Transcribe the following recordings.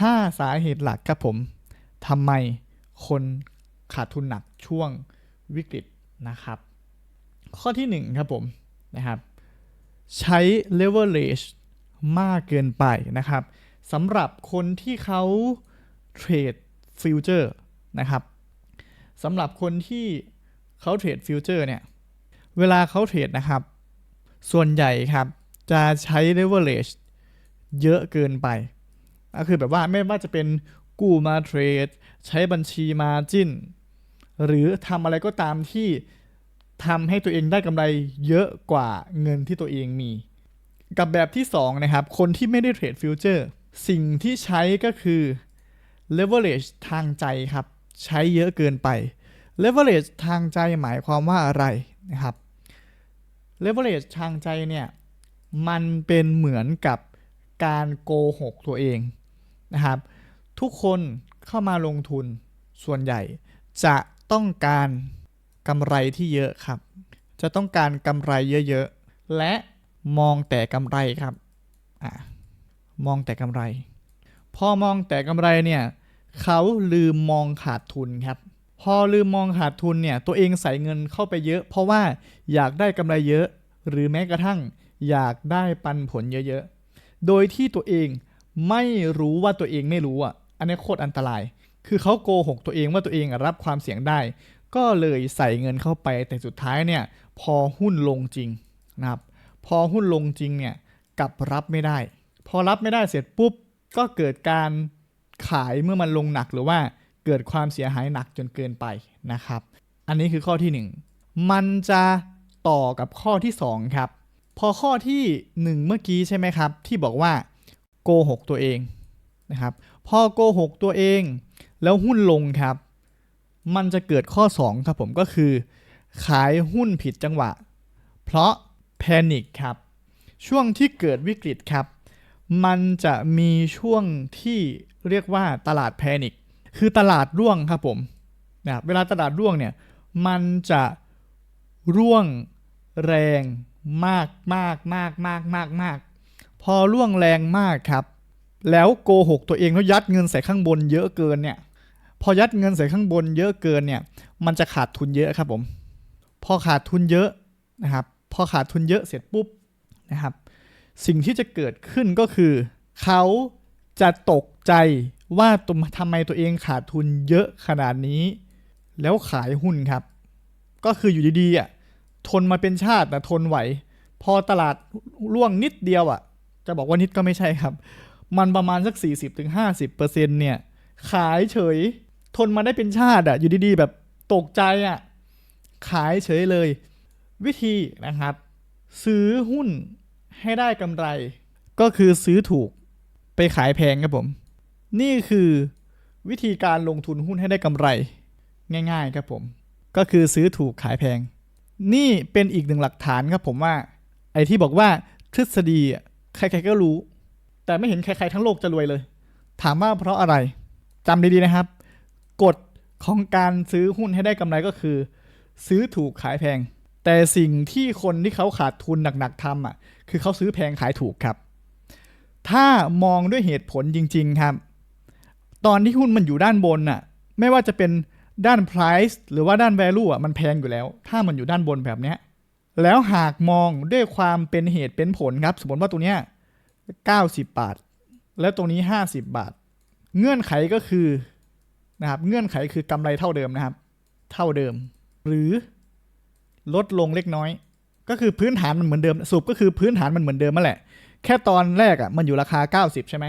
5 สาเหตุหลักครับผมทำไมคนขาดทุนหนักช่วงวิกฤตนะครับ ข้อที่1ครับผมนะครับ ใช้ leverage มากเกินไปนะครับสำหรับคนที่เขาเทรดฟิวเจอร์นะครับสำหรับคนที่เขาเทรดฟิวเจอร์เนี่ย เวลาเขาเทรดนะครับ ส่วนใหญ่ครับ จะใช้ leverage เยอะเกินไป ก็คือแบบว่าไม่ว่าจะเป็นกู้มาเทรด ใช้บัญชีมาจิ้น หรือทำอะไรก็ตามที่ทำให้ตัวเองได้กำไรเยอะกว่าเงินที่ตัวเองมี กับแบบที่2นะครับ คนที่ไม่ได้เทรดฟิวเจอร์สิ่งที่ใช้ก็คือ leverage ทางใจครับ ใช้เยอะเกินไป leverage ทางใจหมายความว่าอะไรนะครับ leverage ทางใจเนี่ย มันเป็นเหมือนกับการโกหกตัวเอง นะครับ ทุกคนเข้ามาลงทุนส่วนใหญ่ จะต้องการกำไรที่เยอะครับ จะต้องการกำไรเยอะๆ และมองแต่กำไรครับอะมองแต่กำไร พอมองแต่กำไรเนี่ยเขาลืมมองขาดทุนครับ พอลืมมองขาดทุนเนี่ยตัวเองใส่เงินเข้าไปเยอะ เพราะว่าอยากได้กำไรเยอะ หรือแม้กระทั่ง อยากได้ปันผลเยอะๆ โดยที่ตัวเอง ไม่รู้ว่าตัวเองไม่รู้อะ อันนี้โคตรอันตราย คือเขาโกหกตัวเองว่าตัวเองรับความเสี่ยงได้ ก็เลยใส่เงินเข้าไป แต่สุดท้ายเนี่ยพอหุ้นลงจริงนะครับ พอหุ้นลงจริงเนี่ยกลับรับไม่ได้ พอรับไม่ได้เสร็จปุ๊บก็เกิดการขายเมื่อมันลงหนักหรือว่าเกิดความเสียหายหนักจนเกินไปนะครับ อันนี้คือข้อที่ 1 มันจะต่อกับข้อที่ 2 ครับ พอข้อที่ 1 เมื่อกี้ใช่ไหมครับ ที่บอกว่า โกหกตัวเองนะครับพอโกหกตัวเองแล้วหุ้นลงครับ มันจะเกิดข้อ 2 ครับผมก็คือ ขายหุ้นผิดจังหวะ เพราะแพนิคครับ ช่วงที่เกิดวิกฤตครับ มันจะมีช่วงที่เรียกว่าตลาดแพนิคคือตลาดร่วงครับผมนะเวลาตลาดร่วงเนี่ยมันจะร่วงแรงมากมากมากมากมากมาก พอร่วงแรงมากครับ แล้วโกหกตัวเองแล้วยัดเงินใส่ข้างบนเยอะเกินเนี่ย พอยัดเงินใส่ข้างบนเยอะเกินเนี่ย มันจะขาดทุนเยอะครับผม พอขาดทุนเยอะนะครับ พอขาดทุนเยอะเสร็จปุ๊บนะครับ สิ่งที่จะเกิดขึ้นก็คือ เขาจะตกใจว่าตัวทำไมตัวเองขาดทุนเยอะขนาดนี้ แล้วขายหุ้นครับ ก็คืออยู่ดีๆอะทนมาเป็นชาตินะทนไหว พอตลาดร่วงนิดเดียวอะ จะบอกว่านิดก็ไม่ใช่ครับ มันประมาณสัก 40-50%เนี่ย ขายเฉย ทนมาได้เป็นชาติอะอยู่ดีๆ แบบตกใจอะขายเฉยเลย วิธีนะครับ ซื้อหุ้นให้ได้กำไร ก็คือซื้อถูกไปขายแพงครับผม นี่คือวิธีการลงทุนหุ้นให้ได้กำไร ง่าย ๆ ครับผม ก็คือซื้อถูกขายแพง นี่เป็นอีกหนึ่งหลักฐานครับผมว่า ไอ้ที่บอกว่าทฤษฎี ใครๆก็รู้ แต่ไม่เห็นใครๆทั้งโลกจะรวยเลย ถามว่าเพราะอะไรจำดีๆนะครับ กฎของการซื้อหุ้นให้ได้กำไรก็คือ ซื้อถูกขายแพง แต่สิ่งที่คนที่เขาขาดทุนหนักๆทำอะ คือเขาซื้อแพงขายถูกครับ ถ้ามองด้วยเหตุผลจริง ๆครับ ตอนที่หุ้นมันอยู่ด้านบนน่ะ ไม่ว่าจะเป็นด้าน price หรือว่าด้าน value อะมันแพงอยู่แล้ว ถ้ามันอยู่ด้านบนแบบเนี้ย แล้วหากมองด้วยความเป็นเหตุเป็นผลครับ สมมติว่าตัวเนี้ย90 บาท แล้วตรงนี้ 50 บาท เงื่อนไขก็คือนะครับเงื่อนไขคือกำไรเท่าเดิมนะครับ เท่าเดิม หรือลดลงเล็กน้อย ก็คือพื้นฐานมันเหมือนเดิมสรุปก็คือพื้นฐานมันเหมือนเดิมนั่นแหละ แค่ตอนแรกอะมันอยู่ราคา 90 ใช่ไหม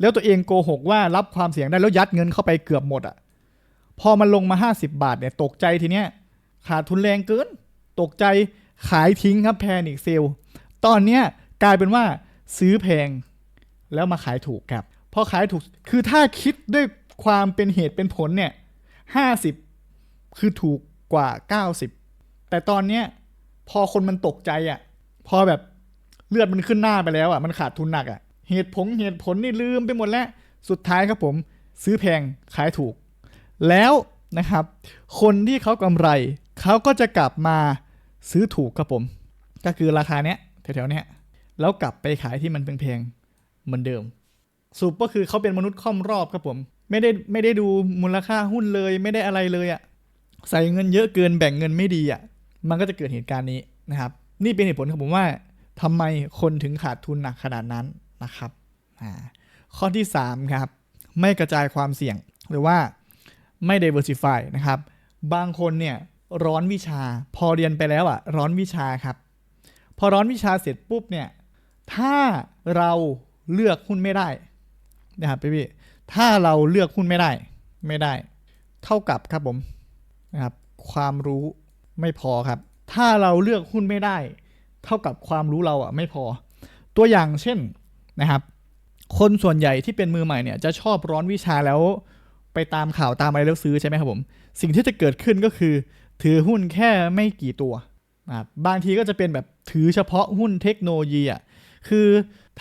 แล้วตัวเองโกหกว่ารับความเสี่ยงได้แล้วยัดเงินเข้าไปเกือบหมดอะพอมันลงมา 50 บาทเนี่ยตกใจทีเนี้ยขาดทุนแรงเกิน ตกใจ ขายทิ้งครับแพนิกเซลตอนเนี้ยกลายเป็นว่าซื้อแพง แล้วมาขายถูกครับ พอขายถูกคือถ้าคิดด้วยความเป็นเหตุเป็นผลเนี่ย50คือถูกกว่า90แต่ตอนเนี้ยพอคนมันตกใจอะ พอแบบเลือดมันขึ้นหน้าไปแล้วอะ มันขาดทุนหนักอะ เหตุผลเหตุผลนี่ลืมไปหมดแล้ว สุดท้ายครับผม ซื้อแพงขายถูก แล้วนะครับ คนที่เขากำไร เขาก็จะกลับมา ซื้อถูกครับผม ก็คือราคาเนี้ยแถวๆเนี้ยแล้วกลับไปขายที่มันแพงๆเหมือนเดิมสรุปก็คือเขาเป็นมนุษย์ค่อมรอบครับผม ไม่ได้ไม่ได้ดูมูลค่าหุ้นเลยไม่ได้อะไรเลยอะ่ะใส่เงินเยอะเกินแบ่งเงินไม่ดีอะ่ะมันก็จะเกิดเหตุการณ์นี้นะครับ นี่เป็นเหตุผลครับผมว่าทำไมคนถึงขาดทุนหนักขนาดนั้นนะครับอ่าข้อที่ 3 ครับ ไม่กระจายความเสี่ยงหรือว่าไม่ diversify นะครับ บางคนเนี่ย ร้อนวิชา พอเรียนไปแล้วอะ่ะร้อนวิชาครับ พอร้อนวิชาเสร็จปุ๊บเนี่ย ถ้าเราเลือกหุ้นไม่ได้นะครับพี่ๆถ้าเราเลือกหุ้นไม่ได้ไม่ได้ เท่ากับครับผมนะครับ ความรู้ไม่พอครับ ถ้าเราเลือกหุ้นไม่ได้ เท่ากับความรู้เราอะไม่พอ ตัวอย่างเช่นนะครับ คนส่วนใหญ่ที่เป็นมือใหม่เนี่ยจะชอบร้อนวิชาแล้วไปตามข่าวตามอะไรแล้วซื้อใช่ไหมครับผม สิ่งที่จะเกิดขึ้นก็คือ ถือหุ้นแค่ไม่กี่ตัวนะครับบางทีก็จะเป็นแบบถือเฉพาะหุ้นเทคโนโลยีอะคือ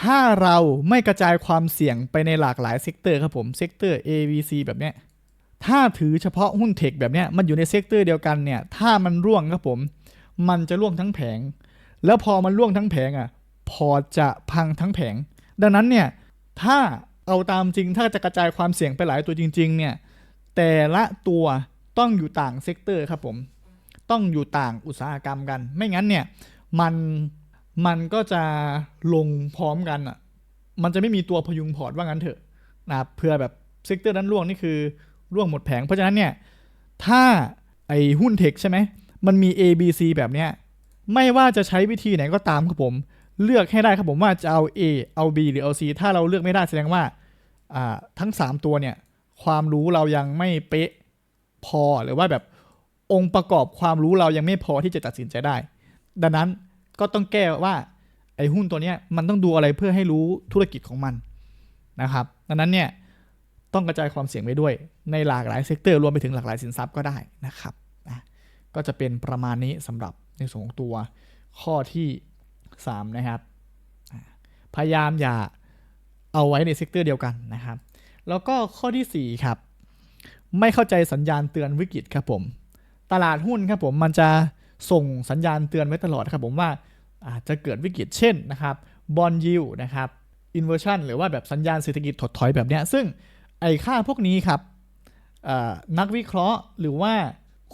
ถ้าเราไม่กระจายความเสี่ยงไปในหลากหลายเซกเตอร์ครับผมเซกเตอร์ A B C แบบเนี้ยถ้าถือเฉพาะหุ้นเทคแบบเนี้ยมันอยู่ในเซกเตอร์เดียวกันเนี่ยถ้ามันร่วงครับผม มันจะร่วงทั้งแผง แล้วพอมันร่วงทั้งแผงอะพอจะพังทั้งแผง ดังนั้นเนี่ยถ้าเอาตามจริงถ้าจะกระจายความเสี่ยงไปหลายตัวจริง ๆ เนี่ยแต่ละตัว ต้องอยู่ต่างเซกเตอร์ครับผมต้องอยู่ต่างอุตสาหกรรมกัน ไม่งั้นเนี่ยมันมันก็จะลงพร้อมกันอะมันจะไม่มีตัวพยุงพอร์ตว่างั้นเถอะนะเพื่อแบบเซกเตอร์นั้นร่วงนี่คือร่วงหมดแผง เพราะฉะนั้นเนี่ยถ้าไอหุ้นเทคใช่ไหมมันมี A B C แบบเนี้ยไม่ว่าจะใช้วิธีไหนก็ตามครับผม เลือกให้ได้ครับผมว่าจะเอา A เอา B หรือ เอา C ถ้าเราเลือกไม่ได้แสดงว่าอ่าทั้ง 3 ตัวเนี่ยความรู้เรายังไม่เป๊ะ พอหรือว่าแบบองค์ประกอบความรู้เรายังไม่พอที่จะตัดสินใจได้ ดังนั้นก็ต้องแก้ว่าไอ้หุ้นตัวเนี้ยมันต้องดูอะไรเพื่อให้รู้ธุรกิจของมันนะครับ ดังนั้นเนี่ยต้องกระจายความเสี่ยงไปด้วยในหลากหลายเซกเตอร์รวมไปถึงหลากหลายสินทรัพย์ก็ได้นะครับนะก็จะเป็นประมาณนี้สำหรับในส่วนของตัวข้อที่ 3 นะครับ พยายามอย่าเอาไว้ในเซกเตอร์เดียวกันนะครับ แล้วก็ข้อทีสี่4 ครับ ไม่เข้าใจสัญญาณเตือนวิกฤตครับผม ตลาดหุ้นครับผมมันจะส่งสัญญาณเตือนไว้ตลอดครับผมว่าอาจจะเกิดวิกฤตเช่นนะครับบอลยิวนะครับอินเวอร์ชันหรือว่าแบบสัญญาณเศรษฐกิจถดถอยแบบเนี้ยซึ่งไอ้ค่าพวกนี้ครับนักวิเคราะห์หรือว่า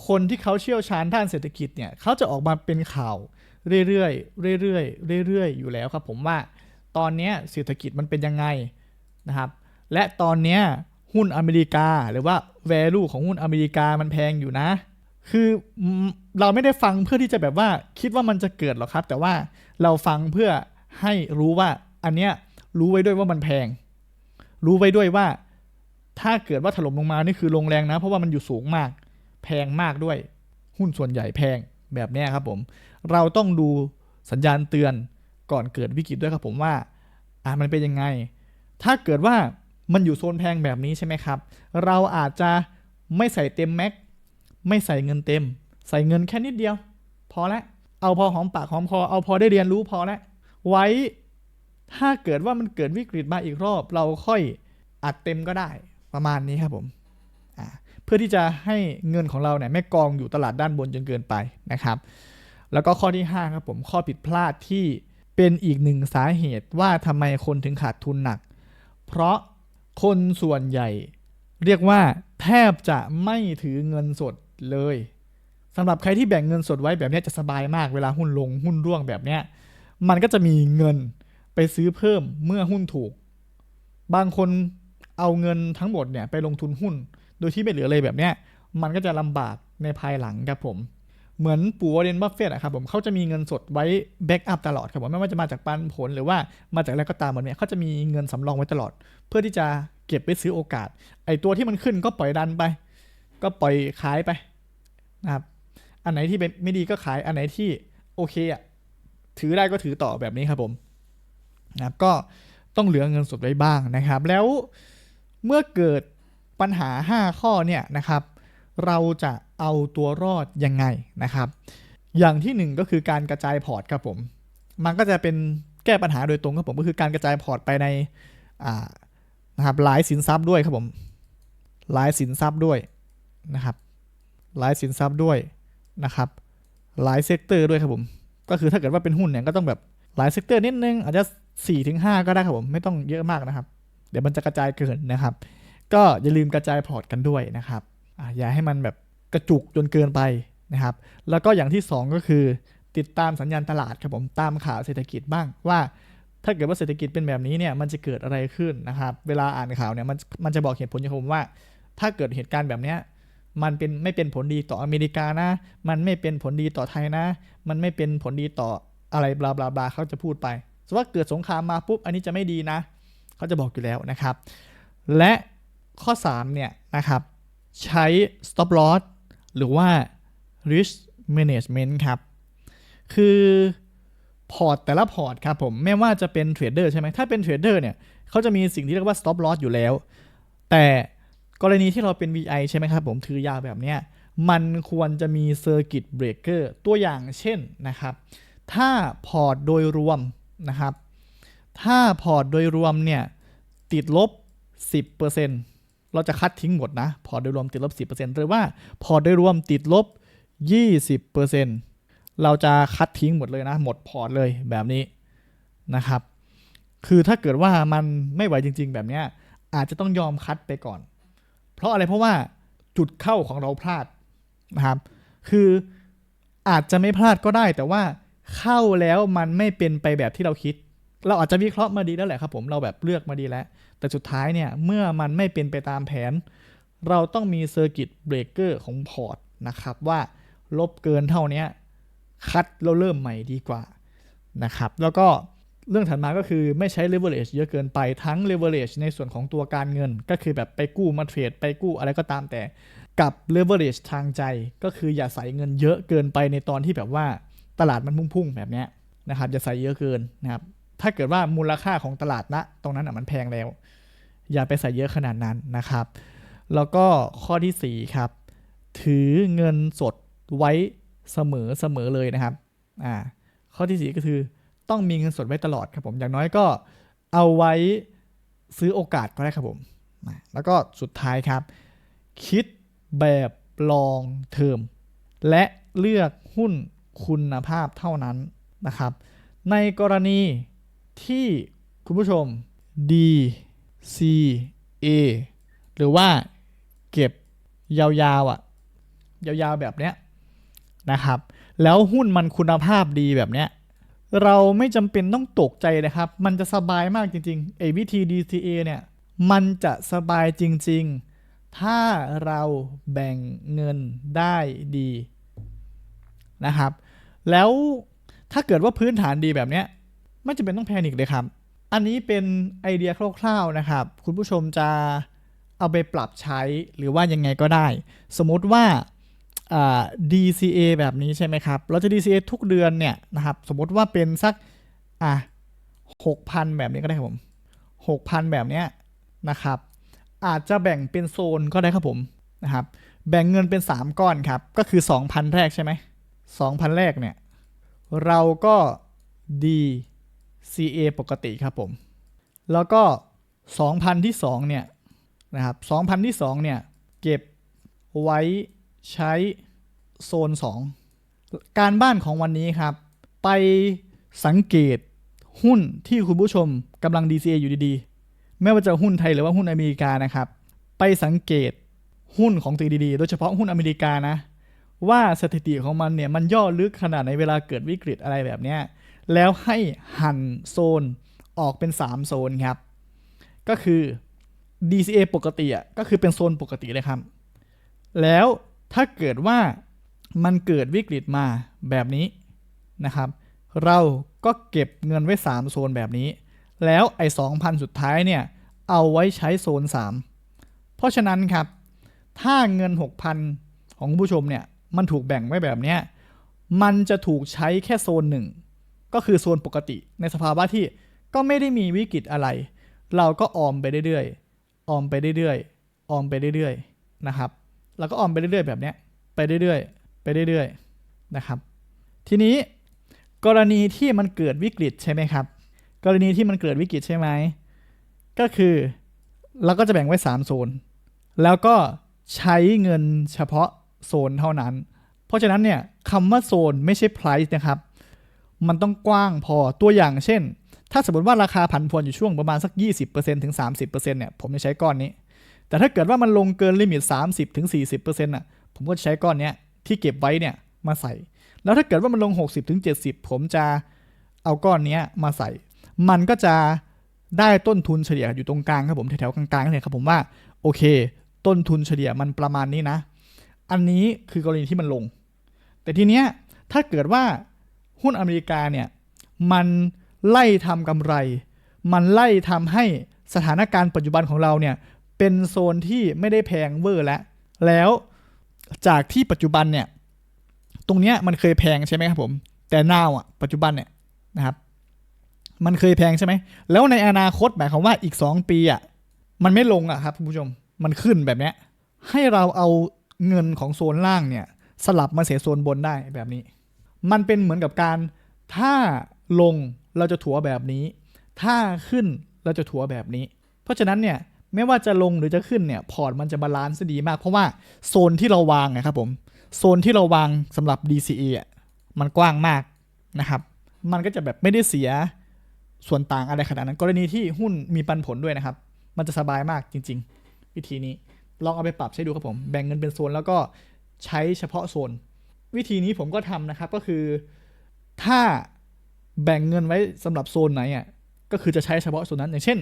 คนที่เขาเชี่ยวชาญด้านเศรษฐกิจเนี่ยเขาจะออกมาเป็นข่าวเรื่อยๆเรื่อยๆเรื่อยๆ อยู่แล้วครับผมว่าตอนนี้เศรษฐกิจมันเป็นยังไงนะครับ และตอนนี้ หุ้นอเมริกา หรือว่า value ของหุ้นอเมริกามันแพงอยู่นะ คือเราไม่ได้ฟังเพื่อที่จะแบบว่าคิดว่ามันจะเกิดหรอกครับ แต่ว่าเราฟังเพื่อให้รู้ว่าอันเนี้ยรู้ไว้ด้วยว่ามันแพง รู้ไว้ด้วยว่า ถ้าเกิดว่าถล่มลงมานี่คือลงแรงนะ เพราะว่ามันอยู่สูงมาก แพงมากด้วย หุ้นส่วนใหญ่แพงแบบนี้ครับผม เราต้องดูสัญญาณเตือนก่อนเกิดวิกฤตด้วยครับผมว่า อะมันเป็นยังไง ถ้าเกิดว่า มันอยู่โซนแพงแบบนี้ใช่ไหมครับ เราอาจจะไม่ใส่เต็มแม็ก ไม่ใส่เงินเต็ม ใส่เงินแค่นิดเดียว พอละ เอาพอหอมปากหอมคอ เอาพอได้เรียนรู้พอละ ไว้ถ้าเกิดว่ามันเกิดวิกฤตมาอีกรอบ เราค่อยอัดเต็มก็ได้ประมาณนี้ครับผม เพื่อที่จะให้เงินของเราเนี่ยไม่กองอยู่ตลาดด้านบนจนเกินไปนะครับ แล้วก็ข้อที่ 5 ครับผม ข้อผิดพลาดที่เป็นอีกหนึ่งสาเหตุว่าทำไมคนถึงขาดทุนหนัก เพราะ คนส่วนใหญ่ เรียกว่าแทบจะไม่ถือเงินสดเลยสำหรับใครที่แบ่งเงินสดไว้แบบนี้จะสบายมากเวลาหุ้นลงหุ้นร่วงแบบนี้มันก็จะมีเงินไปซื้อเพิ่มเมื่อหุ้นถูก บางคนเอาเงินทั้งหมดเนี่ยไปลงทุนหุ้น โดยที่ไม่เหลือเลยแบบเนี้ยมันก็จะลำบากในภายหลังครับผม เหมือนปู่วอร์เรนบัฟเฟตต์อะครับผมเขาจะมีเงินสดไว้แบ็กอัพตลอดครับผมไม่ว่าจะมาจากปันผลหรือว่ามาจากอะไรก็ตามแบบเนี้ยเขาจะมีเงินสำรองไว้ตลอด เพื่อที่จะเก็บไปซื้อโอกาส ไอตัวที่มันขึ้นก็ปล่อยดันไป ก็ปล่อยขายไปนะครับอันไหนที่เป็นไม่ดีก็ขายอันไหนที่โอเคอะถือได้ก็ถือต่อแบบนี้ครับผมนะครับก็ต้องเหลือเงินสดไว้บ้างนะครับ แล้วเมื่อเกิดปัญหา 5 ข้อเนี่ยนะครับ เราจะ เอาตัวรอดยังไงนะครับ อย่างที่หนึ่งก็คือการกระจายพอร์ตครับผม มันก็จะเป็นแก้ปัญหาโดยตรงครับผมก็คือการกระจายพอร์ตไปในนะครับหลายสินทรัพย์ด้วยครับผมหลายสินทรัพย์ด้วยนะครับหลายสินทรัพย์ด้วยนะครับหลายเซกเตอร์ด้วยครับผมก็คือถ้าเกิดว่าเป็นหุ้นเนี่ยก็ต้องแบบหลายเซกเตอร์นิดนึงอาจจะ4ี่ถึงหก็ได้ครับผมไม่ต้องเยอะมากนะครับ เดี๋ยวมันจะกระจายเกินนะครับ ก็อย่าลืมกระจายพอร์ตกันด้วยนะครับออย่าให้มันแบบ กระจุกจนเกินไปนะครับ แล้วก็อย่างที่สองก็คือ ติดตามสัญญาณตลาดครับผมตามข่าวเศรษฐกิจบ้างว่า ถ้าเกิดว่าเศรษฐกิจเป็นแบบนี้เนี่ยมันจะเกิดอะไรขึ้นนะครับ เวลาอ่านข่าวเนี่ยมันมันจะบอกเหตุผลอย่างผมว่า ถ้าเกิดเหตุการณ์แบบเนี้ยมันเป็นไม่เป็นผลดีต่ออเมริกานะ มันไม่เป็นผลดีต่อไทยนะ มันไม่เป็นผลดีต่ออะไรบลาบลาบลาเขาจะพูดไปสมมติว่าเกิดสงครามมาปุ๊บอันนี้จะไม่ดีนะ เขาจะบอกอยู่แล้วนะครับ และข้อ 3 เนี่ยนะครับ ใช้ stop loss หรือว่า risk management ครับ คือพอร์ตแต่ละพอร์ตครับผมไม่ว่าจะเป็นเทรดเดอร์ใช่ไหมถ้าเป็นเทรดเดอร์เนี่ยเขาจะมีสิ่งที่เรียกว่า stop loss อยู่แล้ว แต่กรณีที่เราเป็น VI ใช่ไหมครับผมถือยาวแบบเนี้ยมันควรจะมี circuit breaker ตัวอย่างเช่นนะครับ ถ้าพอร์ตโดยรวมนะครับ ถ้าพอร์ตโดยรวมเนี่ยติดลบ 10% เราจะคัดทิ้งหมดนะ พอโดยรวมติดลบ 10%หรือว่าพอโดยรวมติดลบ 20%เราจะคัดทิ้งหมดเลยนะ หมดพอร์ตเลยแบบนี้นะครับ คือถ้าเกิดว่ามันไม่ไหวจริง ๆ แบบเนี้ยอาจจะต้องยอมคัดไปก่อน เพราะอะไรเพราะว่าจุดเข้าของเราพลาดนะครับ คืออาจจะไม่พลาดก็ได้ แต่ว่าเข้าแล้วมันไม่เป็นไปแบบที่เราคิด เราอาจจะวิเคราะห์มาดีแล้วแหละครับผมเราแบบเลือกมาดีแล้ว แต่สุดท้ายเนี่ย เมื่อมันไม่เป็นไปตามแผน เราต้องมีเซอร์กิตเบรกเกอร์ของพอร์ตนะครับ ว่าลบเกินเท่านี้คัดแล้วเริ่มใหม่ดีกว่านะครับ แล้วก็เรื่องถัดมาก็คือไม่ใช้ leverage เยอะเกินไปทั้ง leverage ในส่วนของตัวการเงิน ก็คือแบบไปกู้มาเทรดไปกู้อะไรก็ตามแต่กับ leverage ทางใจก็คืออย่าใส่เงินเยอะเกินไปในตอนที่แบบว่าตลาดมันพุ่งๆแบบนี้นะครับอย่าใส่เยอะเกินนะครับ ถ้าเกิดว่ามูลค่าของตลาดณตรงนั้นอะมันแพงแล้ว อย่าไปใส่เยอะขนาดนั้นนะครับ แล้วก็ข้อที่4ครับ ถือเงินสดไว้เสมอเสมอเลยนะครับอ่าข้อที่4ก็คือต้องมีเงินสดไว้ตลอดครับผม อย่างน้อยก็เอาไว้ซื้อโอกาสก็ได้ครับผม แล้วก็สุดท้ายครับ คิดแบบลองเทอมและเลือกหุ้นคุณภาพเท่านั้นนะครับ ในกรณี ที่คุณผู้ชม D C A หรือว่าเก็บยาวๆอะ่ะ ยาวๆแบบเนี้ยนะครับ แล้วหุ้นมันคุณภาพดีแบบเนี้ยเราไม่จำเป็นต้องตกใจนะครับ มันจะสบายมากจริงๆไอ้วิธี DCA เนี่ย มันจะสบายจริง ๆ ถ้าเราแบ่งเงินได้ดีนะครับ แล้วถ้าเกิดว่าพื้นฐานดีแบบเนี้ย ไม่จำเป็นต้องแพนิคเลยครับ อันนี้เป็นไอเดียคร่าวๆนะครับ คุณผู้ชมจะเอาไปปรับใช้หรือว่ายังไงก็ได้ สมมติว่าา DCA แบบนี้ใช่ไหมครับ เราจะ DCA ทุกเดือนเนี่ยนะครับ สมมติว่าเป็นสักอะหกพันแบบนี้ก็ได้ครับผมหกพันแบบเนี้ยนะครับ อาจจะแบ่งเป็นโซนก็ได้ครับผมนะครับ แบ่งเงินเป็น 3 ก้อนครับ ก็คือ 2,000 แรกใช่ไหม2,000 แรกเนี่ย เราก็ C A ปกติครับผม แล้วก็ 2,000 ที่ 2 เนี่ยนะครับ2,000 ที่ 2 เนี่ย เก็บไว้ใช้โซน 2 การบ้านของวันนี้ครับ ไปสังเกตหุ้นที่คุณผู้ชมกำลัง DCA อยู่ดีๆ ไม่ว่าจะหุ้นไทยหรือว่าหุ้นอเมริกานะครับ ไปสังเกตหุ้นของตัวดีๆ โดยเฉพาะหุ้นอเมริกานะ ว่าสถิติของมันเนี่ยมันย่อลึกขนาดในเวลาเกิดวิกฤตอะไรแบบเนี้ย แล้วให้หั่นโซนออกเป็น 3 โซนครับ ก็คือ DCA ปกติอะก็คือเป็นโซนปกติเลยครับ แล้วถ้าเกิดว่ามันเกิดวิกฤตมาแบบนี้นะครับ เราก็เก็บเงินไว้ 3 โซนแบบนี้ แล้วไอ้2,000 สุดท้ายเนี่ย เอาไว้ใช้โซน 3 เพราะฉะนั้นครับ ถ้าเงิน 6,000 ของผู้ชมเนี่ย มันถูกแบ่งไว้แบบเนี้ย มันจะถูกใช้แค่โซนหนึ่ง ก็คือโซนปกติ ในสภาวะที่ก็ไม่ได้มีวิกฤตอะไร เราก็ออมไปเรื่อยๆ ออมไปเรื่อยๆ ออมไปเรื่อยๆ นะครับแล้วก็ออมไปเรื่อยๆ แบบเนี้ย ไปเรื่อยๆ ไปเรื่อยๆ นะครับ ทีนี้กรณีที่มันเกิดวิกฤตใช่ไหมครับ กรณีที่มันเกิดวิกฤตใช่ไหม ก็คือเราก็จะแบ่งไว้ 3 โซน แล้วก็ใช้เงินเฉพาะโซนเท่านั้น เพราะฉะนั้นเนี่ยคำว่าโซนไม่ใช่ price นะครับ มันต้องกว้างพอตัวอย่างเช่น ถ้าสมมติว่าราคาผันผวนอยู่ช่วงประมาณสัก 20%ถึง 30%เนี่ยผมจะใช้ก้อนนี้ แต่ถ้าเกิดว่ามันลงเกินลิมิต 30ถึง40%น่ะผมก็จะใช้ก้อนเนี้ยที่เก็บไว้เนี่ยมาใส่ แล้วถ้าเกิดว่ามันลง 60ถึง70 ผมจะเอาก้อนเนี้ยมาใส่ มันก็จะได้ต้นทุนเฉลี่ยอยู่ตรงกลางครับผมแถวๆกลางๆเนี่ยครับผมว่าโอเค ต้นทุนเฉลี่ยมันประมาณนี้นะ อันนี้คือกรณีที่มันลง แต่ทีเนี้ยถ้าเกิดว่า หุ้นอเมริกาเนี่ยมันไล่ทำกำไร มันไล่ทำให้สถานการณ์ปัจจุบันของเราเนี่ยเป็นโซนที่ไม่ได้แพงเวอร์แล้ว แล้วจากที่ปัจจุบันเนี่ยตรงเนี้ยมันเคยแพงใช่ไหมครับผม แต่นาวอะปัจจุบันเนี่ยนะครับ มันเคยแพงใช่ไหม แล้วในอนาคตหมายความว่าอีก 2 ปีอะมันไม่ลงอะครับคุณผู้ชม มันขึ้นแบบเนี้ยให้เราเอาเงินของโซนล่างเนี่ย สลับมาเสียโซนบนได้แบบนี้ มันเป็นเหมือนกับการ ถ้าลงเราจะถัวแบบนี้ ถ้าขึ้นเราจะถัวแบบนี้ เพราะฉะนั้นเนี่ยไม่ว่าจะลงหรือจะขึ้นเนี่ยพอร์ตมันจะบาลานซ์ดีมาก เพราะว่าโซนที่เราวางนะครับผมโซนที่เราวางสำหรับ DCA อะมันกว้างมากนะครับ มันก็จะแบบไม่ได้เสียส่วนต่างอะไรขนาดนั้น กรณีที่หุ้นมีปันผลด้วยนะครับ มันจะสบายมากจริง ๆ วิธีนี้ลองเอาไปปรับใช้ดูครับผม แบ่งเงินเป็นโซนแล้วก็ใช้เฉพาะโซน วิธีนี้ผมก็ทำนะครับก็คือ ถ้าแบ่งเงินไว้สำหรับโซนไหนอะก็คือจะใช้เฉพาะโซนนั้นอย่างเช่น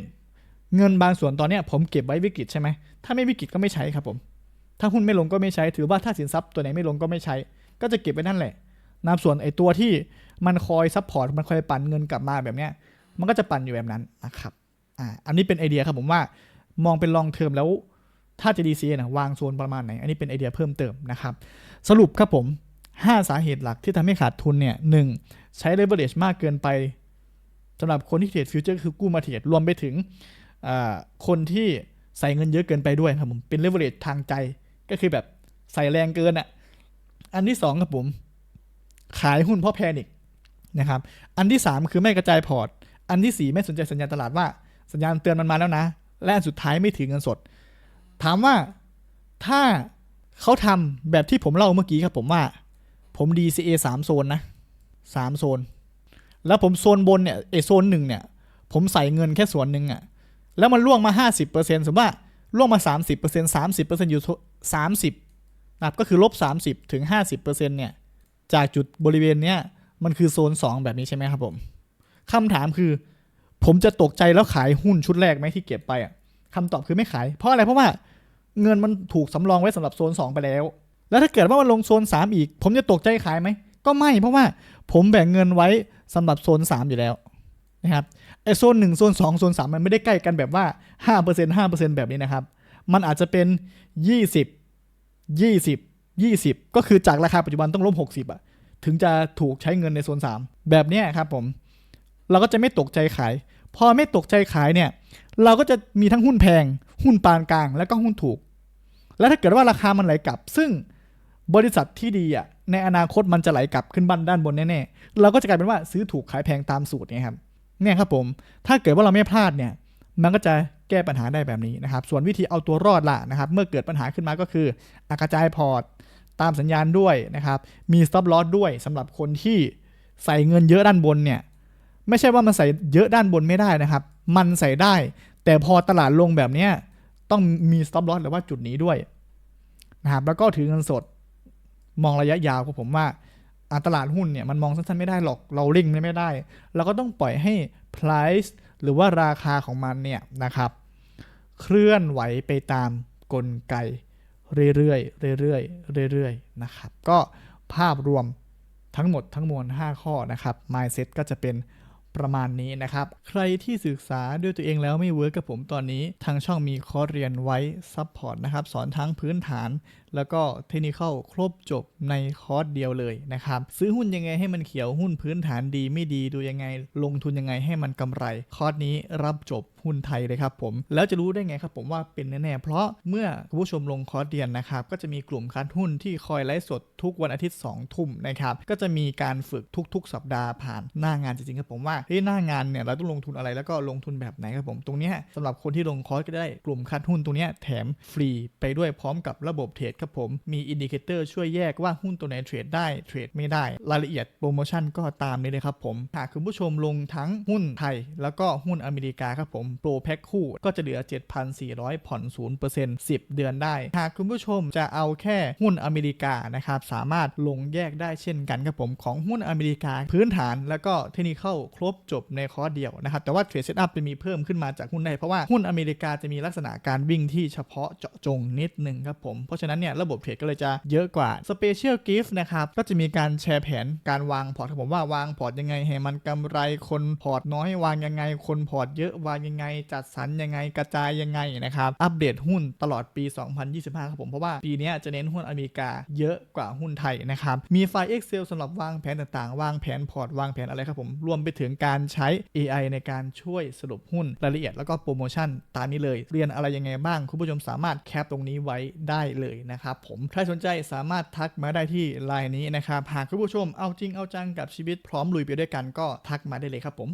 เงินบางส่วนตอนเนี้ยผมเก็บไว้วิกฤตใช่ไหมถ้าไม่วิกฤตก็ไม่ใช้ครับผม ถ้าหุ้นไม่ลงก็ไม่ใช้ถือว่าถ้าสินทรัพย์ตัวไหนไม่ลงก็ไม่ใช้ ก็จะเก็บไว้นั่นแหละนะครับส่วนไอ้ตัวที่มันคอยซัพพอร์ตมันคอยปั่นเงินกลับมาแบบเนี้ยมันก็จะปั่นอยู่แบบนั้นนะครับอ่าอันนี้เป็นไอเดียครับผมว่ามองเป็นลองเทอมแล้วถ้าจะ DCA นะวางโซนประมาณไหน อันนี้เป็นไอเดียเพิ่มเติมนะครับ สรุปครับผม 5 สาเหตุหลักที่ทำให้ขาดทุนเนี่ยหนึ่งใช้ leverage มากเกินไปสำหรับคนที่เทรดฟิวเจอร์คือกู้มาเทรดรวมไปถึงคนที่ใส่เงินเยอะเกินไปด้วยครับผมเป็น leverage ทางใจก็คือแบบใส่แรงเกินอะอันที่สองครับผม ขายหุ้นเพราะแพนิคนะครับ อันที่สามคือไม่กระจายพอร์ต อันที่สี่ไม่สนใจสัญญาณตลาดว่า สัญญาณเตือนมันมาแล้วนะ และอันสุดท้ายไม่ถือเงินสด ถามว่าถ้าเขาทำแบบที่ผมเล่าเมื่อกี้ครับผมว่า ผม DCA สามโซนนะสามโซน แล้วผมโซนบนเนี่ยเอโซนหนึ่งเนี่ย ผมใส่เงินแค่ส่วนหนึ่งอะแล้วมันล่วงมา 50%สมมติว่าล่วงมา 30% 30%อยู่ 30นะครับก็คือลบ 30 ถึง 50%เนี่ย จากจุดบริเวณเนี้ย มันคือโซน 2 แบบนี้ใช่ไหมครับผมคำถามคือ ผมจะตกใจแล้วขายหุ้นชุดแรกไหมที่เก็บไปอะคำตอบคือไม่ขาย เพราะอะไรเพราะว่าเงินมันถูกสำรองไว้สำหรับโซน 2 ไปแล้ว แล้วถ้าเกิดว่ามันลงโซน 3 อีก ผมจะตกใจขายไหม ก็ไม่เพราะว่าผมแบ่งเงินไว้สำหรับโซน 3 อยู่แล้วนะครับไอโซน 1 โซน 2 โซน 3 มันไม่ได้ใกล้กันแบบว่า 5% 5%แบบนี้นะครับ มันอาจจะเป็น 20 20 20 ก็คือจากราคาปัจจุบันต้องลบ 60อะถึงจะถูกใช้เงินในโซน 3 แบบนี้ครับผม เราก็จะไม่ตกใจขาย พอไม่ตกใจขายเนี่ย เราก็จะมีทั้งหุ้นแพง หุ้นปานกลาง แล้วก็หุ้นถูก แล้วถ้าเกิดว่าราคามันไหลกลับ ซึ่ง บริษัทที่ดีอะในอนาคตมันจะไหลกลับขึ้นบ้านด้านบนแน่ๆ เราก็จะกลายเป็นว่าซื้อถูกขายแพงตามสูตรเนี่ยครับเนี่ยครับผมถ้าเกิดว่าเราไม่พลาดเนี่ยมันก็จะแก้ปัญหาได้แบบนี้นะครับ ส่วนวิธีเอาตัวรอดล่ะนะครับ เมื่อเกิดปัญหาขึ้นมาก็คืออากระจายพอร์ตตามสัญญาณด้วยนะครับ มี stop loss ด้วยสำหรับคนที่ใส่เงินเยอะด้านบนเนี่ย ไม่ใช่ว่ามันใส่เยอะด้านบนไม่ได้นะครับ มันใส่ได้ แต่พอตลาดลงแบบเนี้ยต้องมี stop loss หรือว่าจุดนี้ด้วยนะครับ แล้วก็ถือเงินสด มองระยะยาวครับผมว่าอตลาดหุ้นเนี่ยมันมองสั้นๆไม่ได้หรอกเราเร่งไม่ได้ เราก็ต้องปล่อยให้ price หรือว่าราคาของมันเนี่ยนะครับ เคลื่อนไหวไปตามกลไกเรื่อยๆเรื่อยๆเรื่อยๆนะครับ ก็ภาพรวมทั้งหมดทั้งมวล 5 ข้อนะครับ mindset ก็จะเป็นประมาณนี้นะครับ ใครที่ศึกษาด้วยตัวเองแล้วไม่เวิร์กกับผมตอนนี้ ทางช่องมีคอร์สเรียนไว้ซัพพอร์ตนะครับ สอนทั้งพื้นฐาน แล้วก็เทคนิคครบจบในคอร์สเดียวเลยนะครับ ซื้อหุ้นยังไงให้มันเขียวหุ้นพื้นฐานดีไม่ดีดูยังไง ลงทุนยังไงให้มันกำไร คอร์สนี้รับจบหุ้นไทยเลยครับผม แล้วจะรู้ได้ไงครับผมว่าเป็นแน่ๆเพราะเมื่อคุณผู้ชมลงคอร์สเรียนนะครับ ก็จะมีกลุ่มคัดหุ้นที่คอยไลฟ์สดทุกวันอาทิตย์2ทุ่มนะครับก็จะมีการฝึกทุกๆ สัปดาห์ผ่านหน้างานจริงๆครับผมว่าเฮ้ยหน้างานเนี่ยเราต้องลงทุนอะไรแล้วก็ลงทุนแบบไหนครับผมตรงนี้สำหรับคนที่ลงคอร์สก็ได้กลุ่มคัดหุ้นตรงนี้แถมฟรีไปด้วยพร้อมกับระบบเทรดครับผม มีอินดิเคเตอร์ช่วยแยกว่าหุ้นตัวไหนเทรดได้เทรดไม่ได้ รายละเอียดโปรโมชั่นก็ตามนี้เลยครับผม หากคุณผู้ชมลงทั้งหุ้นไทย แล้วก็หุ้นอเมริกาครับผมโปรแพ็คคู่ก็จะเหลือ 7,400 ผ่อน 0% 10 เดือนได้ หากคุณผู้ชมจะเอาแค่หุ้นอเมริกานะครับสามารถลงแยกได้เช่นกันครับผมของหุ้นอเมริกาพื้นฐานแล้วก็เทคนิคเข้าครบจบในคอร์สเดียวนะครับแต่ว่าเทรดเซตอัพจะมีเพิ่มขึ้นมาจากหุ้นไทยเพราะว่าหุ้นอเมริกาจะมีลักษณะการวิ่งที่เฉพาะเจาะจงนิดนึงครับผมเพราะฉะนั้นเนี่ยระบบเทรดก็เลยจะเยอะกว่า Special Gift นะครับก็จะมีการแชร์แผนการวางพอร์ตครับผมว่าวางพอร์ตยังไงให้มันกำไรคนพอร์ตน้อยวางยังไง คนพอร์ตเยอะวางยังไง จัดสรรยังไงกระจายยังไงนะครับอัปเดตหุ้นตลอดปี 2025 ครับผมเพราะว่าปีนี้จะเน้นหุ้นอเมริกาเยอะกว่าหุ้นไทยนะครับมีไฟล์ Excel สำหรับวางแผนต่างๆ วางแผนพอร์ตวางแผนอะไรครับผมรวมไปถึงการใช้ AI ในการช่วยสรุปหุ้นรายละเอียดแล้วก็โปรโมชั่นตามนี้เลย เรียนอะไรยังไงบ้าง คุณผู้ชมสามารถแคปตรงนี้ไว้ได้เลยนะนะครับผมใครสนใจสามารถทักมาได้ที่ไลน์นี้นะครับหากคุณผู้ชมเอาจริงเอาจังกับชีวิตพร้อมลุยไปด้วยกันก็ทักมาได้เลยครับผม